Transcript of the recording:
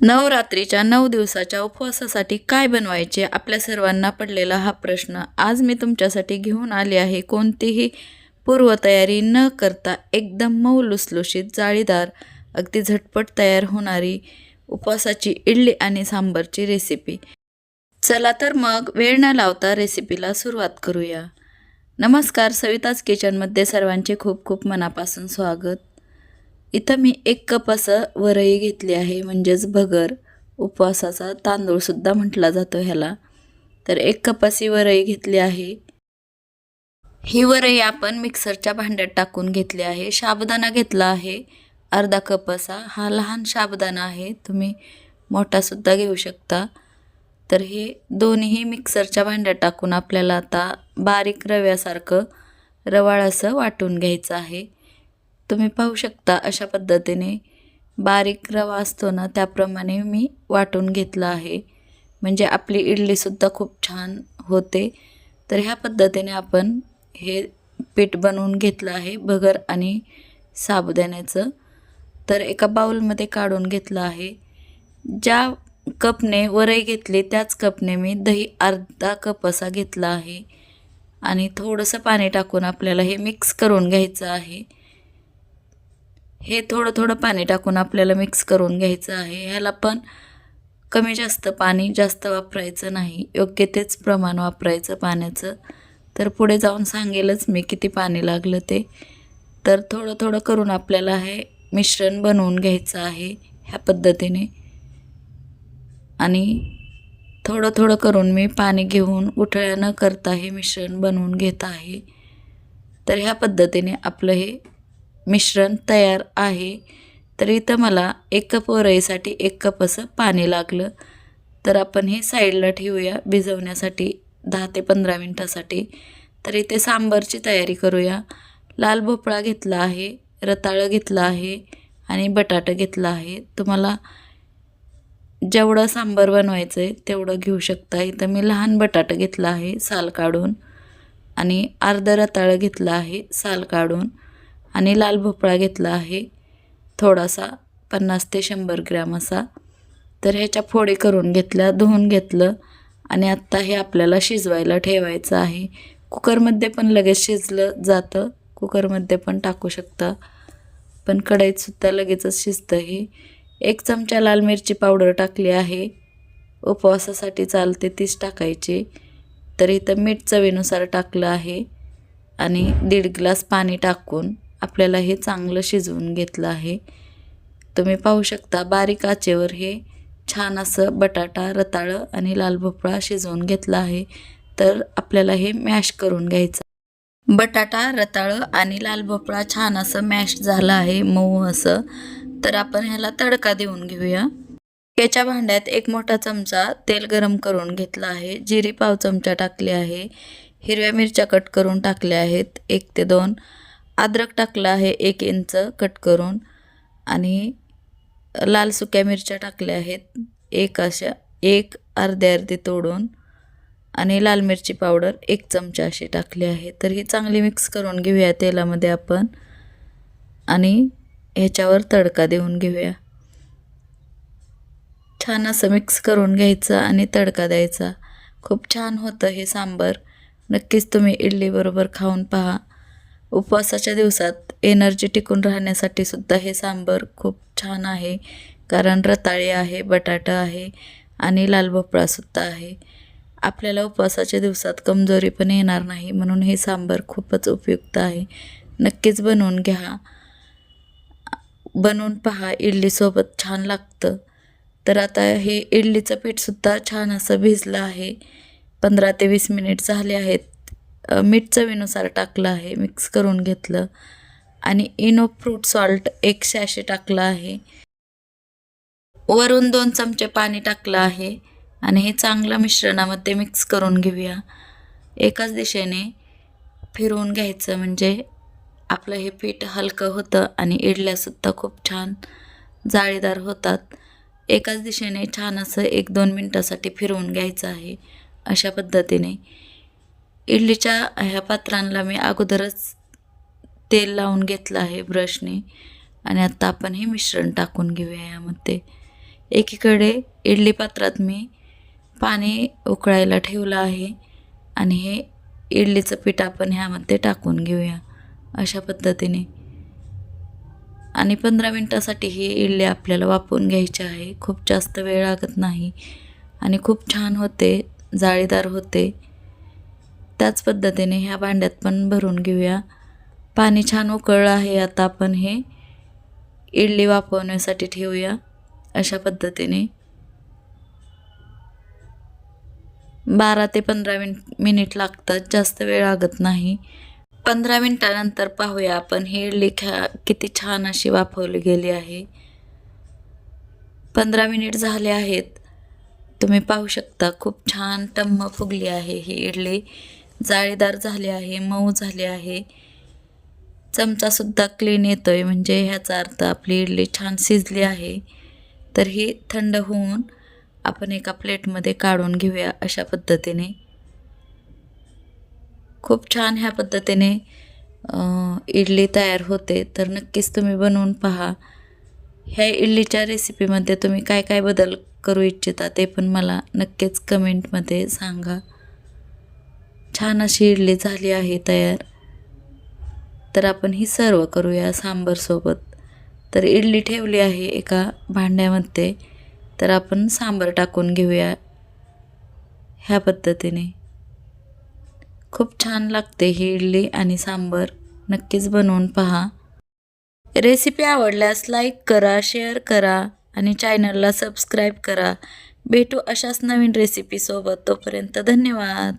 नवरात्रीच्या नऊ दिवसाच्या उपवासासाठी काय बनवायचे? आपल्या सर्वांना पडलेला हा प्रश्न आज मी तुमच्यासाठी घेऊन आले आहे. कोणतीही पूर्वतयारी न करता एकदम मऊ लुसलुशीत जाळीदार अगदी झटपट तयार होणारी उपवासाची इडली आणि सांबरची रेसिपी चला तर मग वेळ न लावता रेसिपीला सुरुवात करूया. नमस्कार सविताज किचनमध्ये सर्वांचे खूप खूप मनापासून स्वागत. इथं मी एक कप असं वरई घेतली आहे म्हणजेच भगर. उपवासाचा तांदूळसुद्धा म्हटला जातो ह्याला. तर एक कप अशी वरई घेतली आहे. ही वरई आपण मिक्सरच्या भांड्यात टाकून घेतली आहे. साबुदाणा घेतला आहे. अर्धा कप असा. हा लहान साबुदाणा आहे. तुम्ही मोठासुद्धा घेऊ शकता. तर हे दोन्ही मिक्सरच्या भांड्यात टाकून आपल्याला आता बारीक रव्यासारखं रवाळ असं वाटून घ्यायचं आहे. तुम्ही पाहू शकता अशा पद्धतीने बारीक रवा असतो ना त्याप्रमाणे मी वाटून घेतला आहे. म्हणजे आपली इडलीसुद्धा खूप छान होते. तर ह्या पद्धतीने आपण हे पीठ बनवून घेतलं आहे भगर आणि साबुदाण्याचं. तर एका बाऊलमध्ये काढून घेतलं आहे. ज्या कपने वरई घेतली त्याच कपने मी दही अर्धा कप असा घेतला आहे. आणि थोडंसं पाणी टाकून आपल्याला हे मिक्स करून घ्यायचं आहे. हे थोडं थोडं पाणी टाकून आपल्याला मिक्स करून घ्यायचं आहे. ह्याला पण कमी जास्त पाणी जास्त वापरायचं नाही. योग्य तेच प्रमाण वापरायचं पाण्याचं. तर पुढे जाऊन सांगेलच मी किती पाणी लागलं ते. तर थोडं थोडं करून आपल्याला हे मिश्रण बनवून घ्यायचं आहे ह्या पद्धतीने. आणि थोडं थोडं करून मी पाणी घेऊन गुठळ्या न करता हे मिश्रण बनवून घेत आहे. तर ह्या पद्धतीने आपलं हे मिश्रण तयार आहे. तर इथं मला एक कप वरईसाठी एक कप असं पाणी लागलं. तर आपण हे साईडला ठेवूया भिजवण्यासाठी दहा ते पंधरा मिनटासाठी. तर इथे सांबरची तयारी करूया. लाल भोपळा घेतला आहे रताळं घेतलं आहे आणि बटाटा घेतला आहे. तुम्हाला जेवढं सांबार बनवायचं आहे तेवढं घेऊ शकता. इथं मी लहान बटाटा घेतला आहे साल काढून आणि अर्धं रताळं घेतलं आहे साल काढून. आणि लाल भोपळा घेतला आहे. थोडासा पन्नास ते शंभर ग्रॅम असा. तर ह्याच्या फोडी करून घेतल्या धुवून घेतलं आणि आत्ता हे आपल्याला शिजवायला ठेवायचं आहे. कुकरमध्ये पण लगेच शिजलं जातं. कुकरमध्ये पण टाकू शकता. पण कढईतसुद्धा लगेचच शिजतं हे. एक चमचा लाल मिरची पावडर टाकली आहे. उपवासासाठी चालते तीच टाकायची. तर इथं मीठ चवीनुसार टाकलं आहे. आणि दीड ग्लास पाणी टाकून आपल्याला हे चांगलं शिजवून घेतलं आहे. तुम्ही पाहू शकता बारीक आचेवर हे छान असं बटाटा रताळं आणि लाल भोपळा शिजवून घेतला आहे. तर आपल्याला हे मॅश करून घ्यायचं बटाटा रताळं आणि लाल भोपळा छान असं मॅश झालं आहे मऊ असं. तर आपण ह्याला तडका देऊन घेऊया. याच्या भांड्यात एक मोठा चमचा तेल गरम करून घेतला आहे. जिरी पाव चमचा टाकली आहे. हिरव्या मिरच्या कट करून टाकल्या आहेत. एक ते दोन. अद्रक टाकलं आहे एक इंच कट करून आणि लाल सुक्या मिरच्या टाकल्या आहेत. एक अशा एक अर्धे अर्धे तोडून आणि लाल मिरची पावडर एक चमचा अशी टाकली आहे. तर ही चांगली मिक्स करून घेऊया तेलामध्ये आपण आणि ह्याच्यावर तडका देऊन घेऊया. छान असं मिक्स करून घ्यायचं आणि तडका द्यायचा. खूप छान होतं हे सांबर. नक्कीच तुम्ही इडलीबरोबर खाऊन पहा. उपवासाच्या दिवसात एनर्जी टिकून राहण्यासाठी सुद्धा हे सांबर खूप छान आहे. कारण रताळे आहे बटाटा आहे आणि लाल भोपळासुद्धा आहे. आपल्याला उपवासाच्या दिवसात कमजोरी पण येणार नाही म्हणून हे सांबर खूपच उपयुक्त आहे. नक्कीच बनवून घ्या. बनवून पहा इडलीसोबत छान लागतं. तर आता हे इडलीचं पीठसुद्धा छान असं भिजलं आहे. पंधरा ते वीस मिनिट झाले आहेत. मीठ चवीनुसार टाकलं आहे मिक्स करून घेतलं. आणि इनो फ्रूट सॉल्ट एक शॅशे टाकलं आहे. वरून दोन चमचे पाणी टाकलं आहे. आणि हे चांगलं मिश्रणामध्ये मिक्स करून घेऊया. एकाच दिशेने फिरवून घ्यायचं म्हणजे आपलं हे पीठ हलकं होतं आणि इडल्यासुद्धा खूप छान जाळीदार होतात. एकाच दिशेने छान असं एक दोन मिनटासाठी फिरवून घ्यायचं आहे अशा पद्धतीने. इडलीच्या ह्या पात्रांना मी अगोदरच तेल लावून घेतलं आहे ब्रशने. आणि आत्ता आपण हे मिश्रण टाकून घेऊया यामध्ये. एकीकडे इडली पात्रात मी पाणी उकळायला ठेवलं आहे. आणि हे इडलीचं पीठ आपण ह्यामध्ये टाकून घेऊया अशा पद्धतीने. आणि पंधरा मिनटासाठी ही इडली आपल्याला वापरून घ्यायची आहे. खूप जास्त वेळ लागत नाही. आणि खूप छान होते जाळीदार होते. त्याच पद्धतीने ह्या भांड्यात पण भरून घेऊया. पाणी छान उकळलं आहे आता आपण हे इडली वापरण्यासाठी ठेवूया अशा पद्धतीने. बारा ते पंधरा मिन मिनिट लागतात जास्त वेळ लागत नाही. पंधरा मिनटानंतर पाहूया आपण ही इडली खा किती छान अशी वाफवली गेली आहे. पंधरा मिनिट झाले आहेत. तुम्ही पाहू शकता खूप छान टम्म फुगली आहे ही इडली. जाळीदार झाले आहे मऊ झाले आहे. चमचासुद्धा क्लीन येतो आहे म्हणजे ह्याचा अर्थ आपली इडली छान शिजली आहे. तर ही थंड होऊन आपण एका प्लेटमध्ये काढून घेऊया अशा पद्धतीने. खूप छान ह्या पद्धतीने इडली तयार होते. तर नक्कीच तुम्ही बनवून पहा. ह्या इडलीच्या रेसिपीमध्ये तुम्ही काय काय बदल करू इच्छिता ते पण मला नक्कीच कमेंटमध्ये सांगा. छान अशी इडली झाली आहे तयार. तर आपण ही सर्व करूया सांबरसोबत तर इडली ठेवली आहे एका भांड्यामध्ये. तर आपण सांबर टाकून घेऊया ह्या पद्धतीने. खूप छान लागते ही इडली आणि सांबर. नक्कीच बनवून पहा. रेसिपी आवडल्यास लाईक करा शेअर करा आणि चॅनलला सबस्क्राईब करा. भेटू अशाच नवीन रेसिपीसोबत तोपर्यंत धन्यवाद.